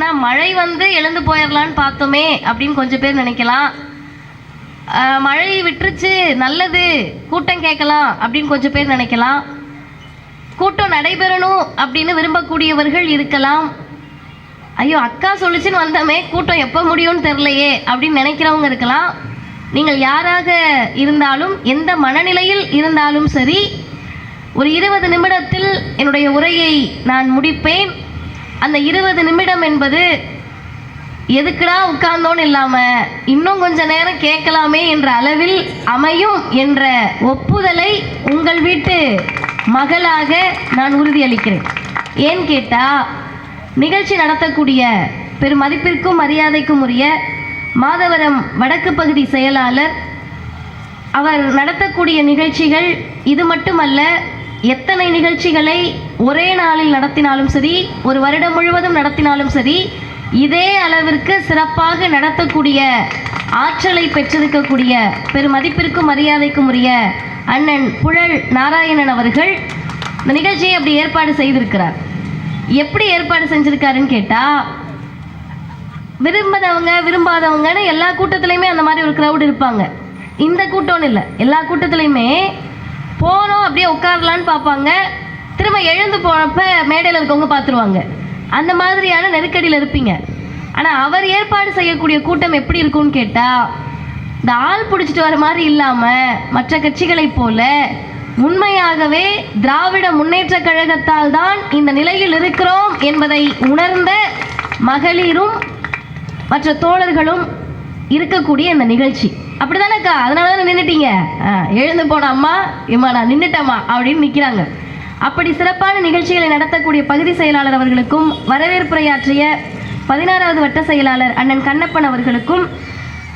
அப்படின்னா மழை வந்து எழுந்து போயிடலான்னு பார்த்தோமே அப்படின்னு கொஞ்சம் பேர் நினைக்கலாம். மழை விட்டுருச்சு நல்லது கூட்டம் கேட்கலாம் அப்படின்னு கொஞ்சம் பேர் நினைக்கலாம். கூட்டம் நடைபெறணும் அப்படின்னு விரும்பக்கூடியவர்கள் இருக்கலாம். ஐயோ அக்கா சொல்லிச்சுன்னு வந்தோமே கூட்டம் எப்போ முடியும்னு தெரிலையே அப்படின்னு நினைக்கிறவங்க இருக்கலாம். நீங்கள் யாராக இருந்தாலும் எந்த மனநிலையில் இருந்தாலும் சரி ஒரு இருபது நிமிடத்தில் என்னுடைய உரையை நான் முடிப்பேன். அந்த இருபது நிமிடம் என்பது எதுக்குடா உட்கார்ந்தோன்னு இல்லாமல் இன்னும் கொஞ்ச நேரம் கேட்கலாமே என்ற அளவில் அமையும் என்ற ஒப்புதலை உங்கள் வீட்டு மகளாக நான் உறுதியளிக்கிறேன். ஏன் கேட்டால் நிகழ்ச்சி நடத்தக்கூடிய பெருமதிப்பிற்கும் மரியாதைக்கும் உரிய மாதவரம் வடக்கு பகுதி செயலாளர் அவர் நடத்தக்கூடிய நிகழ்ச்சிகள் இது மட்டுமல்ல எத்தனை நிகழ்ச்சிகளை ஒரே நாளில் நடத்தினாலும் சரி ஒரு வருடம் முழுவதும் நடத்தினாலும் சரி இதே அளவிற்கு சிறப்பாக நடத்தக்கூடிய ஆற்றலை பெற்றிருக்கக்கூடிய பெருமதிப்பிற்கும் மரியாதைக்கும் உரிய அண்ணன் புழல் நாராயணன் அவர்கள் இந்த நிகழ்ச்சியை அப்படி ஏற்பாடு செய்திருக்கிறார். எப்படி ஏற்பாடு செஞ்சுருக்காருன்னு கேட்டால் விரும்பினவங்க விரும்பாதவங்கன்னு எல்லா கூட்டத்துலையுமே அந்த மாதிரி ஒரு க்ரௌடு இருப்பாங்க. இந்த கூட்டம்னு இல்லை எல்லா கூட்டத்துலையுமே போனோம் அப்படியே உட்காரலான்னு பார்ப்பாங்க. திரும்ப எழுந்து போனப்ப மேடையில் இருக்கவங்க பார்த்துருவாங்க. அந்த மாதிரியான நெருக்கடியில் இருப்பீங்க. ஆனால் அவர் ஏற்பாடு செய்யக்கூடிய கூட்டம் எப்படி இருக்கும்னு கேட்டால் இந்த ஆள் பிடிச்சிட்டு வர மாதிரி இல்லாமல் மற்ற கட்சிகளைப் போல உண்மையாகவே திராவிட முன்னேற்ற கழகத்தால் தான் இந்த நிலையில் இருக்கிறோம் என்பதை உணர்ந்த மகளிரும் மற்ற தோழர்களும் இருக்கக்கூடிய இந்த நிகழ்ச்சி. அப்படிதானேக்கா அதனால தானே நின்றுட்டீங்க எழுந்து போன அம்மா இம்மா நான் நின்றுட்டம்மா அப்படின்னு நிற்கிறாங்க அப்படி சிறப்பான நிகழ்ச்சிகளை நடத்தக்கூடிய பகுதி செயலாளர் அவர்களுக்கும் வரவேற்புரையாற்றிய பதினாறாவது வட்ட செயலாளர் அண்ணன் கண்ணப்பன் அவர்களுக்கும்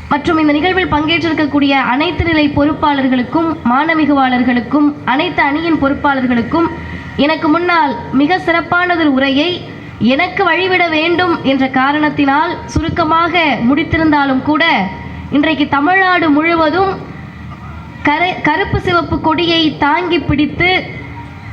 மற்றும் இந்த நிகழ்வில் பங்கேற்றிருக்கக்கூடிய அனைத்து நிலை பொறுப்பாளர்களுக்கும் மாணவிகுவாளர்களுக்கும் அனைத்து அணியின் பொறுப்பாளர்களுக்கும் எனக்கு முன்னால் மிக சிறப்பானதொரு உரையை எனக்கு வழிவிட வேண்டும் என்ற காரணத்தினால் சுருக்கமாக முடித்திருந்தாலும் கூட இன்றைக்கு தமிழ்நாடு முழுவதும் கரு கருப்பு சிவப்பு கொடியை தாங்கி பிடித்து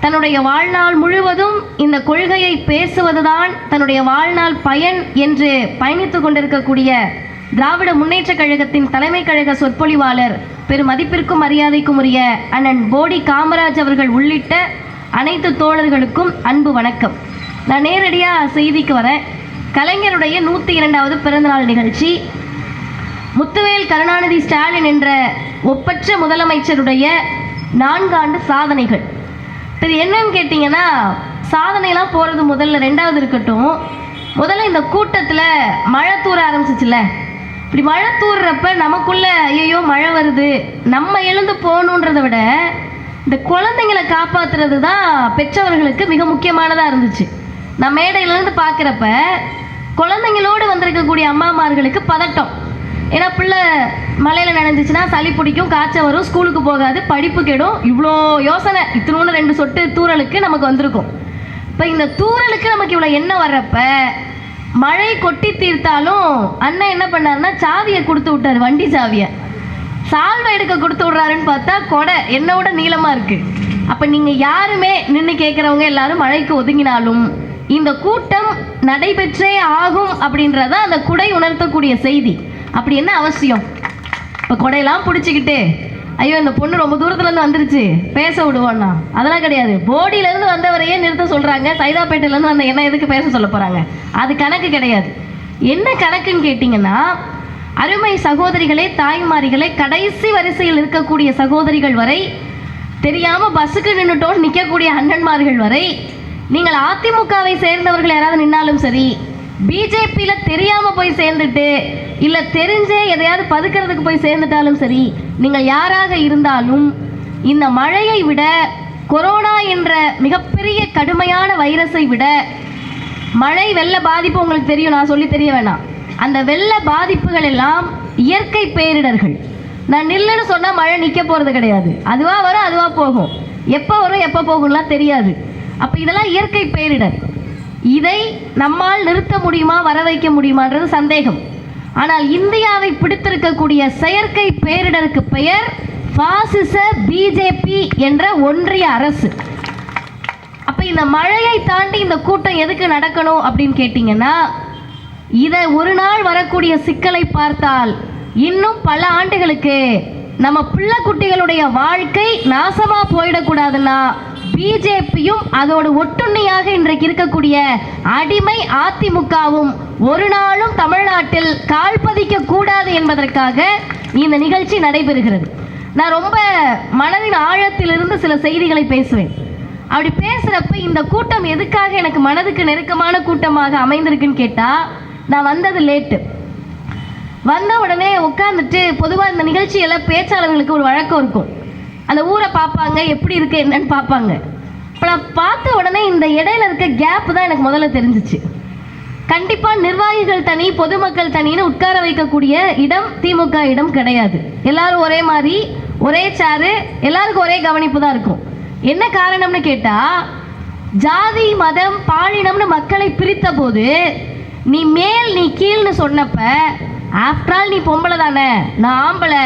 தன்னுடைய வாழ்நாள் முழுவதும் இந்த கொள்கையை பேசுவதுதான் தன்னுடைய வாழ்நாள் பயன் என்று பயணித்து கொண்டிருக்கக்கூடிய திராவிட முன்னேற்றக் கழகத்தின் தலைமை கழக சொற்பொழிவாளர் பெரும் மதிப்பிற்கும் மரியாதைக்கும் உரிய அண்ணன் போடி காமராஜ் அவர்கள் உள்ளிட்ட அனைத்து தோழர்களுக்கும் அன்பு வணக்கம். நான் நேரடியாக செய்திக்கு வரேன். கலைஞருடைய நூற்றி இரண்டாவது பிறந்தநாள் நிகழ்ச்சி. முத்துவேல் கருணாநிதி ஸ்டாலின் என்ற ஒப்பற்ற முதலமைச்சருடைய நான்காண்டு சாதனைகள். சரி என்னன்னு கேட்டிங்கன்னா சாதனைலாம் போகிறது முதல்ல ரெண்டாவது இருக்கட்டும். முதல்ல இந்த கூட்டத்தில் மழை தூர ஆரம்பிச்சிச்சுல. இப்படி மழை தூர்றப்ப நமக்குள்ள ஐயோ மழை வருது. நம்ம எழுந்து போகணுன்றதை விட இந்த குழந்தைங்களை காப்பாற்றுறது தான் பெற்றவர்களுக்கு மிக முக்கியமானதாக இருந்துச்சு. நான் மேடையிலேருந்து பார்க்குறப்ப குழந்தைங்களோடு வந்திருக்கக்கூடிய அம்மாமார்களுக்கு பதட்டம். ஏன்னா பிள்ளை மழையில் நனைஞ்சிச்சுன்னா சளி பிடிக்கும் காய்ச்சல் வரும் ஸ்கூலுக்கு போகாது படிப்பு கெடும். இவ்வளோ யோசனை. இத்தினோண்டு ரெண்டு சொட்டு தூரலுக்கு நமக்கு வந்திருக்கும். இப்போ இந்த தூறலுக்கு நமக்கு இவ்வளோ என்ன வர்றப்ப மழை கொட்டி தீர்த்தாலும் அண்ணன் என்ன பண்ணாருன்னா சாவியை கொடுத்து விட்டார் வண்டி சாவியை. சால்வை எடுக்க கொடுத்து விட்றாருன்னு பார்த்தா கொடை என்னோட நீளமாக இருக்குது அப்போ நீங்கள் யாருமே நின்று கேட்குறவங்க எல்லாரும் மழைக்கு ஒதுங்கினாலும் இந்த கூட்டம் நடைபெற்றே ஆகும் அப்படின்றத அந்த குடை உணர்த்தக்கூடிய செய்தி. அப்படி என்ன அவசியம்? இப்போ கொடையெல்லாம் பிடிச்சிக்கிட்டு ஐயோ இந்த பொண்ணு ரொம்ப தூரத்துலேருந்து வந்துருச்சு. பேச விடுவோன்னா அதெல்லாம் கிடையாது. போடியிலேருந்து வந்தவரையே நிறுத்த சொல்கிறாங்க சைதாப்பேட்டையிலேருந்து வந்த என்ன எதுக்கு பேச சொல்ல போகிறாங்க அது கணக்கு கிடையாது. என்ன கணக்குன்னு கேட்டிங்கன்னா அருமை சகோதரிகளே தாய்மாரிகளே கடைசி வரிசையில் இருக்கக்கூடிய சகோதரிகள் வரை தெரியாமல் பஸ்ஸுக்கு நின்றுட்டோன்னு நிற்கக்கூடிய அண்ணன்மார்கள் வரை நீங்கள் அதிமுகவை சேர்ந்தவர்கள் யாராவது நின்னாலும் சரி பிஜேபியில் தெரியாமல் போய் சேர்ந்துட்டு இல்லை தெரிஞ்சே எதையாவது பதுக்கிறதுக்கு போய் சேர்ந்துட்டாலும் சரி நீங்கள் யாராக இருந்தாலும் இந்த மழையை விட கொரோனா என்ற மிகப்பெரிய கடுமையான வைரஸை விட மழை வெள்ள பாதிப்பு உங்களுக்கு தெரியும் நான் சொல்லி தெரிய வேணாம். அந்த வெள்ள பாதிப்புகள் எல்லாம் இயற்கை பேரிடர்கள். நான் நில்லுன்னு சொன்னால் மழை நிற்க போகிறது கிடையாது. அதுவாக வரும் அதுவாக போகும். எப்போ வரும் எப்போ போகும்லாம் தெரியாது. அப்போ இதெல்லாம் இயற்கை பேரிடர். இதை நம்மால் நிறுத்த முடியுமா வர வைக்க முடியுமான்றது சந்தேகம். ஆனால் இந்தியாவை பிடித்திருக்கக்கூடிய செயற்கை பேரிடருக்கு பெயர் பாசிச பிஜேபி என்ற ஒன்றிய அரசு. அப்போ இந்த மழையை தாண்டி இந்த கூட்டம் எதுக்கு நடக்கணும் அப்படின்னு கேட்டிங்கன்னா இதை ஒரு நாள் வரக்கூடிய சிக்கலை பார்த்தால் இன்னும் பல ஆண்டுகளுக்கு நம்ம பிள்ளை குட்டிகளுடைய வாழ்க்கை நாசமா போயிடக்கூடாதுன்னா பிஜேபியும் அதோடு ஒட்டுண்ணியாக இன்றைக்கு இருக்கக்கூடிய அடிமை அதிமுகவும் ஒரு நாளும் தமிழ்நாட்டில் கால் பதிக்க கூடாது என்பதற்காக இந்த நிகழ்ச்சி நடைபெறுகிறது. நான் ரொம்ப மனதின் ஆழத்திலிருந்து சில செய்திகளை பேசுவேன். அப்படி பேசுறப்ப இந்த கூட்டம் எதுக்காக எனக்கு மனதுக்கு நெருக்கமான கூட்டமாக அமைந்திருக்குன்னு கேட்டா நான் வந்தது லேட்டு. வந்த உடனே உட்காந்துட்டு பொதுவாக இந்த நிகழ்ச்சியில் பேச்சாளர்களுக்கு ஒரு வழக்கம் இருக்கும். அந்த ஊரை பார்ப்பாங்க எப்படி இருக்கு என்னன்னு பார்ப்பாங்க. இப்போ நான் பார்த்த உடனே இந்த இடையில இருக்க கேப் தான் எனக்கு முதல்ல தெரிஞ்சிச்சு. கண்டிப்பாக நிர்வாகிகள் தனி பொதுமக்கள் தனின்னு உட்கார வைக்கக்கூடிய இடம் திமுக இடம் கிடையாது. எல்லாரும் ஒரே மாதிரி ஒரே சாரு எல்லாருக்கும் ஒரே கவனிப்பு தான் இருக்கும். என்ன காரணம்னு கேட்டால் ஜாதி மதம் பாலினம்னு மக்களை பிரித்த போது நீ மேல் நீ கீழ்னு சொன்னப்ப ஆஃப்டர் ஆல் நீ பொம்பளை தானே நான் ஆம்பளை.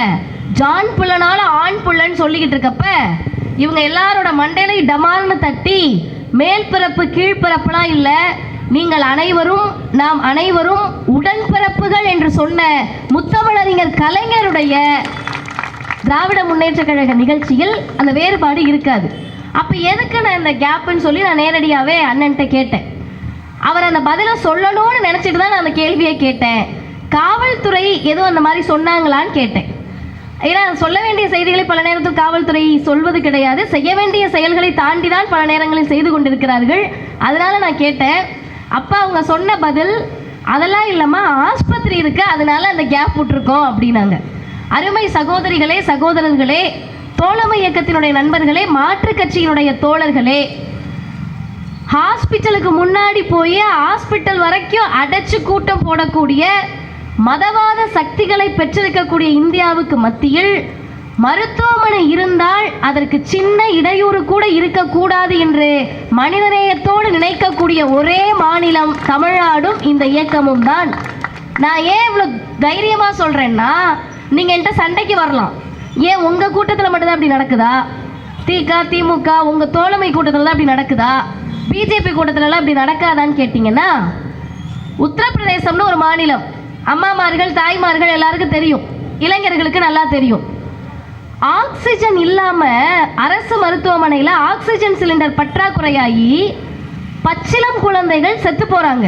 ஜான் புள்ளனால ஆண் புள்ளன்னு சொல்லிக்கிட்டு இருக்கப்ப இவங்க எல்லாரோட மண்டையில டமார்னு தட்டி மேல் பிறப்பு கீழ்பிறப்புலாம் இல்லை நீங்கள் அனைவரும் நாம் அனைவரும் உடன்பிறப்புகள் என்று சொன்ன முத்தமிழறிஞர் கலைஞருடைய திராவிட முன்னேற்ற கழக நிகழ்ச்சியில் அந்த வேறுபாடு இருக்காது. அப்போ எதுக்கு நான் இந்த கேப்புன்னு சொல்லி நான் நேரடியாகவே அண்ணன்ட்ட கேட்டேன். அவர் அந்த பதிலை சொல்லணும்னு நினச்சிட்டு தான் நான் அந்த கேள்வியை கேட்டேன். காவல்துறை எதுவும் அந்த மாதிரி சொன்னாங்களான்னு கேட்டேன். ஏன்னா சொல்ல வேண்டிய செய்திகளை பல நேரத்தில் காவல்துறை சொல்வது கிடையாது. செய்ய வேண்டிய செயல்களை தாண்டி தான் பல நேரங்களில் செய்து கொண்டிருக்கிறார்கள். அதனால நான் கேட்டேன் அப்பா அவங்க சொன்ன பதில் அதெல்லாம் இல்லைம்மா ஆஸ்பத்திரி இருக்கு அதனால அந்த கேப் விட்டுருக்கோம் அப்படின்னாங்க. அருமை சகோதரிகளே சகோதரர்களே தோழமை இயக்கத்தினுடைய நண்பர்களே மாற்றுக் கட்சியினுடைய தோழர்களே ஹாஸ்பிட்டலுக்கு முன்னாடி போய் ஹாஸ்பிட்டல் வரைக்கும் அடைச்சு கூட்டம் போடக்கூடிய மதவாத சக்திகளை பெற்றிருக்கக்கூடிய இந்தியாவுக்கு மத்தியில் மருத்துவமனை இருந்தால் அதற்கு சின்ன இடையூறு கூட இருக்கக்கூடாது என்று மனிதநேயத்தோடு நினைக்கக்கூடிய ஒரே மாநிலம் தமிழ்நாடும் இந்த இயக்கமும் தான். நான் ஏன் இவ்வளோ தைரியமாக சொல்கிறேன்னா நீங்கள் என்கிட்ட சண்டைக்கு வரலாம். ஏன் உங்கள் கூட்டத்தில் மட்டும்தான் அப்படி நடக்குதா? திக திமுக உங்கள் தோழமை கூட்டத்தில் தான் அப்படி நடக்குதா? பிஜேபி கூட்டத்திலலாம் அப்படி நடக்காதான்னு கேட்டிங்கன்னா உத்தரப்பிரதேசம்னு ஒரு மாநிலம். அம்மாமார்கள் தாய்மார்கள் எல்லாருக்கும் தெரியும். இளைஞர்களுக்கு நல்லா தெரியும். ஆக்சிஜன் இல்லாம அரசு மருத்துவமனையில் ஆக்சிஜன் சிலிண்டர் பற்றாக்குறையாகி பச்சிளம் குழந்தைகள் செத்து போறாங்க.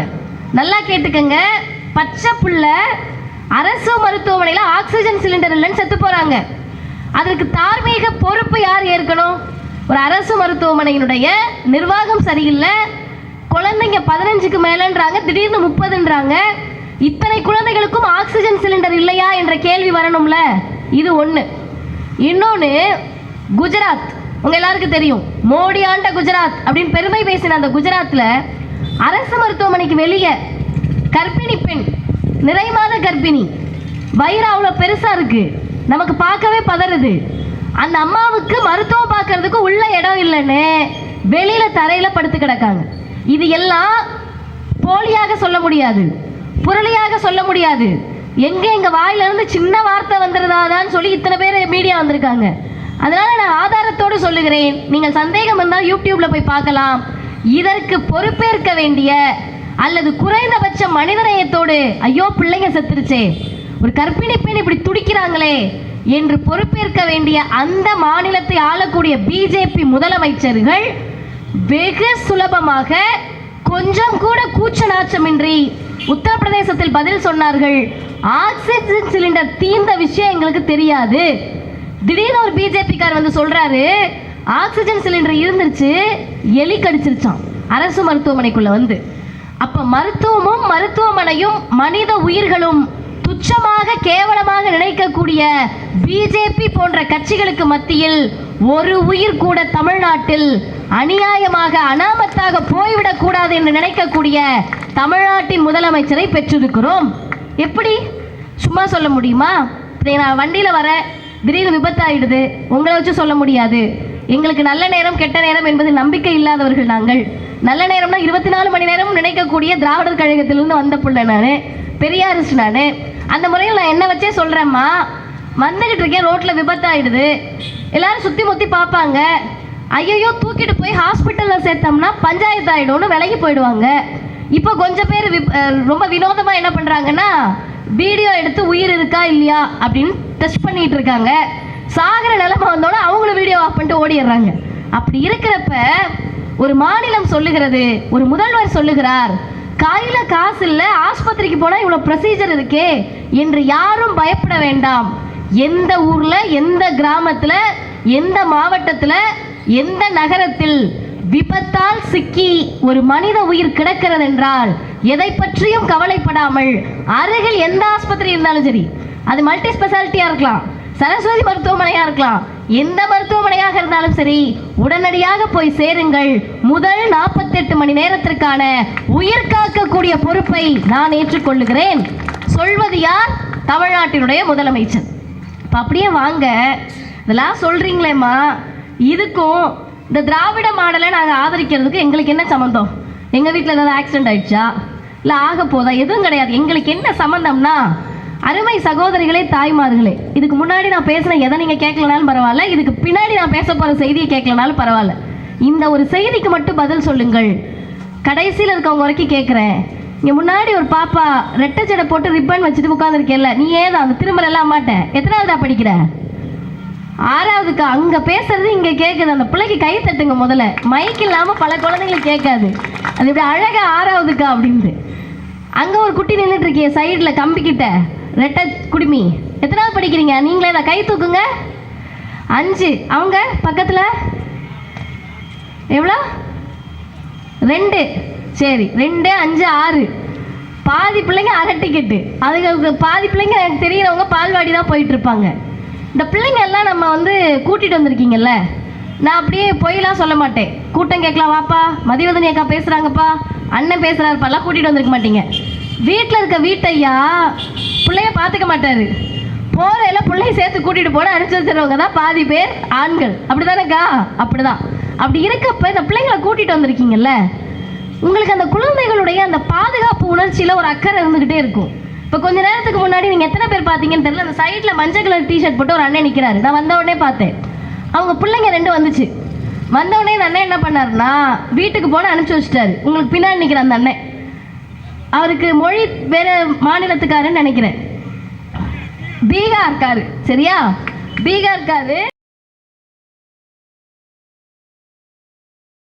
நல்லா கேட்டுக்கங்க. பச்சை புள்ள அரசு மருத்துவமனையில் ஆக்சிஜன் சிலிண்டர் இல்லைன்னு செத்து போறாங்க. அதற்கு தார்மீக பொறுப்பு யார் ஏற்கணும்? ஒரு அரசு மருத்துவமனையினுடைய நிர்வாகம் சரியில்லை. குழந்தைங்க பதினஞ்சுக்கு மேலன்றாங்க திடீர்னு முப்பதுன்றாங்க. இத்தனை குழந்தைகளுக்கும் ஆக்சிஜன் சிலிண்டர் இல்லையா என்ற கேள்வி வரணும்ல? இது ஒன்று இன்னொன்று குஜராத். உங்க எல்லாருக்கும் தெரியும். மோடி ஆண்ட குஜராத் அப்படின்னு பெருமை பேசின அந்த குஜராத்தில் அரசு மருத்துவமனைக்கு வெளியே கர்ப்பிணி பெண் நிறைமாத கர்ப்பிணி. வயிறு அவ்வளோ பெருசா இருக்கு. நமக்கு பார்க்கவே பதறுது. அந்த அம்மாவுக்கு மருத்துவம் பார்க்கறதுக்கு உள்ள இடம் இல்லைன்னு வெளியில தரையில படுத்து கிடக்காங்க. இது எல்லாம் போலியாக சொல்ல முடியாது. புரளியாக சொல்ல முடியாது. எங்கே எங்கள் வாயிலிருந்து சின்ன வார்த்தை வந்துருதாதான்னு சொல்லி இத்தனை பேர் மீடியா வந்திருக்காங்க. அதனால நான் ஆதாரத்தோடு சொல்லுகிறேன். நீங்கள் சந்தேகம் இருந்தால் யூடியூப்பில் போய் பார்க்கலாம். இதற்கு பொறுப்பேற்க வேண்டிய அல்லது குறைந்தபட்ச மனிதநேயத்தோடு ஐயோ பிள்ளைங்க செத்துருச்சே ஒரு கர்ப்பிணி பெண் இப்படி துடிக்கிறாங்களே என்று பொறுப்பேற்க வேண்டிய அந்த மாநிலத்தை ஆளக்கூடிய பிஜேபி முதலமைச்சர்கள் வெகு சுலபமாக கொஞ்சம் கூட கூச்ச நாச்சமின்றி உத்தரப்பிரதேசத்தில் பதில் சொன்னார்கள். ஆக்சிஜன் சிலிண்டர் தீர்ந்த விஷயம் எங்களுக்கு தெரியாது. திடீர்னு ஒரு பிஜேபிக்கார் வந்து சொல்றாரு ஆக்சிஜன் சிலிண்டர் இருந்துருச்சு எலி கடிச்சிருச்சான் அரசு மருத்துவமனைக்குள்ள வந்து. அப்ப மருத்துவமும் மருத்துவமனையும் மனித உயிர்களும் துச்சமாக கேவலமாக நினைக்கக்கூடிய பிஜேபி போன்ற கட்சிகளுக்கு மத்தியில் ஒரு உயிர் கூட தமிழ்நாட்டில் அநியாயமாக அனாமத்தாக போய்விடக் கூடாது என்று நினைக்கக்கூடிய தமிழ்நாட்டின் முதலமைச்சரை பெற்றிருக்கிறோம். எப்படி? சும்மா சொல்ல முடியுமா? நான் வண்டியில் வர திடீர்னு விபத்தாயிடுது. உங்களை வச்சு சொல்ல முடியாது. எங்களுக்கு நல்ல நேரம் கெட்ட நேரம் என்பது நம்பிக்கை இல்லாதவர்கள் நாங்கள். நல்ல நேரம்னா இருபத்தி நாலு மணி நேரம் நினைக்கக்கூடிய திராவிடர் கழகத்திலிருந்து வந்த பிள்ளை நான் பெரியாரிஸ் நான். அந்த முறையில் நான் என்ன வச்சே சொல்கிறேம்மா வந்துக்கிட்டு இருக்கேன் ரோட்டில் விபத்தாயிடுது. எல்லாரும் சுற்றி முற்றி பார்ப்பாங்க. ஐயையோ தூக்கிட்டு போய் ஹாஸ்பிட்டலில் சேர்த்தோம்னா பஞ்சாயத்து ஆகிடும்னு விலகி போயிடுவாங்க. இப்போ கொஞ்சம் பேர் விப்- ரொம்ப வினோதமாக என்ன பண்ணுறாங்கன்னா வீடியோ எடுத்து உயிர் இருக்கா இல்லையா அப்படின்னு டெஸ்ட் பண்ணிட்டு இருக்காங்க. சாகிற நிலைமை வந்தோட அவங்களும் வீடியோ ஆஃப் பண்ணிட்டு ஓடிடுறாங்க. அப்படி இருக்கிறப்ப ஒரு மாநிலம் சொல்லுகிறது ஒரு முதல்வர் சொல்லுகிறார் கையில் காசு இல்லை ஆஸ்பத்திரிக்கு போனால் இவ்வளோ ப்ரொசீஜர் இருக்கே என்று யாரும் பயப்பட வேண்டாம். எந்த ஊரில் எந்த கிராமத்தில் எந்த மாவட்டத்தில் எந்த நகரத்தில் விபத்தால் சிக்கி ஒரு மனித உயிர் கிடக்கிறது என்றால் எதை பற்றியும் கவலைப்படாமல் அருகில் எந்த ஆஸ்பத்திரி இருந்தாலும் சரி அது மல்டி ஸ்பெஷாலிட்டியா இருக்கலாம் சரஸ்வதி மருத்துவமனையா இருக்கலாம் எந்த மருத்துவமனையாக இருந்தாலும் சரி உடனடியாக போய் சேருங்கள். முதல் 48 மணி நேரத்திற்கான உயிர் காக்கக்கூடிய பொறுப்பை நான் ஏற்றுக்கொள்ளுகிறேன். சொல்வது யார்? தமிழ்நாட்டினுடைய முதலமைச்சர். இப்போ அப்படியே வாங்க. இதெல்லாம் சொல்றீங்களேம்மா. இதுக்கும் இந்த திராவிட மாடலை நாங்கள் ஆதரிக்கிறதுக்கு எங்களுக்கு என்ன சம்மந்தம் எங்கள் வீட்டில் ஏதாவது ஆக்சிடென்ட் ஆயிடுச்சா? இல்லை ஆக போதா? எதுவும் கிடையாது. எங்களுக்கு என்ன சம்மந்தம்னா அருமை சகோதரிகளே தாய்மார்களே இதுக்கு முன்னாடி நான் பேசின எதை நீங்கள் கேட்கலனாலும் பரவாயில்ல இதுக்கு பின்னாடி நான் பேச போகிற செய்தியை கேட்கலனாலும் பரவாயில்ல. இந்த ஒரு செய்திக்கு மட்டும் பதில் சொல்லுங்கள். கடைசியில் இருக்கவங்க வரைக்கும் கேட்குறேன். இங்கே முன்னாடி ஒரு பாப்பா ரெட்டை ஜடை போட்டு ரிப்பன் வச்சுட்டு உட்காந்துருக்கேல்ல நீ ஏதான் அந்த திரும்பலாம் மாட்டேன் எத்தனாவதா படிக்கிற? ஆறாவதுக்கு அங்க பேசுறது இங்க கேக்குது. அந்த பிள்ளைக்கு கை தட்டுங்க முதல்ல. மைக் இல்லாம பல குழந்தைங்களுக்கு கேட்காது. அது இப்படி அழகாக ஆறாவதுக்கா அப்படின்ட்டு. அங்க ஒரு குட்டி நின்றுட்டு இருக்கிய சைடுல கம்பிக்கிட்ட. ரெட்டை குடுமி. எத்தனாவது படிக்கிறீங்க? நீங்களே தான் கை தூக்குங்க. அஞ்சு. அவங்க பக்கத்துல? எவ்வளோ? ரெண்டு. சரி ரெண்டு அஞ்சு ஆறு. பாதி பிள்ளைங்க அரை டிக்கெட்டு அதுக்கு பாதி பிள்ளைங்க எனக்கு தெரியறவங்க பால்வாடி தான் போயிட்டு இருப்பாங்க இந்த பிள்ளைங்க எல்லாம் நம்ம வந்து கூட்டிட்டு வந்திருக்கீங்கல்ல? நான் அப்படியே பொய்லாம் சொல்ல மாட்டேன். கூட்டம் கேட்கலாம் வாப்பா. மதிவதனி அக்கா பேசுறாங்கப்பா. அண்ணன் பேசுறாருப்பாலாம் கூட்டிட்டு வந்திருக்க மாட்டீங்க. வீட்டில் இருக்க வீட்டையா? பிள்ளைய பார்த்துக்க மாட்டாரு. போறையில பிள்ளைய சேர்த்து கூட்டிட்டு போன அனுப்பிச்சு வச்சிருவங்க தான் பாதி பேர் ஆண்கள். அப்படிதானேக்கா? அப்படிதான். அப்படி இருக்கப்ப இந்த பிள்ளைங்களை கூட்டிட்டு வந்திருக்கீங்கல்ல உங்களுக்கு அந்த குழந்தைகளுடைய அந்த பாதுகாப்பு உணர்ச்சியில ஒரு அக்கறை இருந்துகிட்டே இருக்கும். இப்போ கொஞ்ச நேரத்துக்கு முன்னாடி நீங்கள் எத்தனை பேர் பார்த்தீங்கன்னு தெரியல. அந்த சைட்டில் மஞ்சள் கலர் டிஷர்ட் போட்டு ஒரு அண்ணன் நிற்கிறாரு நான் வந்த உடனே பார்த்தேன். அவங்க பிள்ளைங்க ரெண்டு வந்துச்சு. வந்த உடனே இந்த அண்ணன் என்ன பண்ணாருன்னா வீட்டுக்கு போன அனுப்பிச்சி வச்சிட்டாரு. உங்களுக்கு பின்னாடி நிற்கிறேன் அந்த அண்ணன். அவருக்கு மொழி வேற மாநிலத்துக்காருன்னு நினைக்கிறேன். பீகார்காரு. சரியா? பீகார்காரு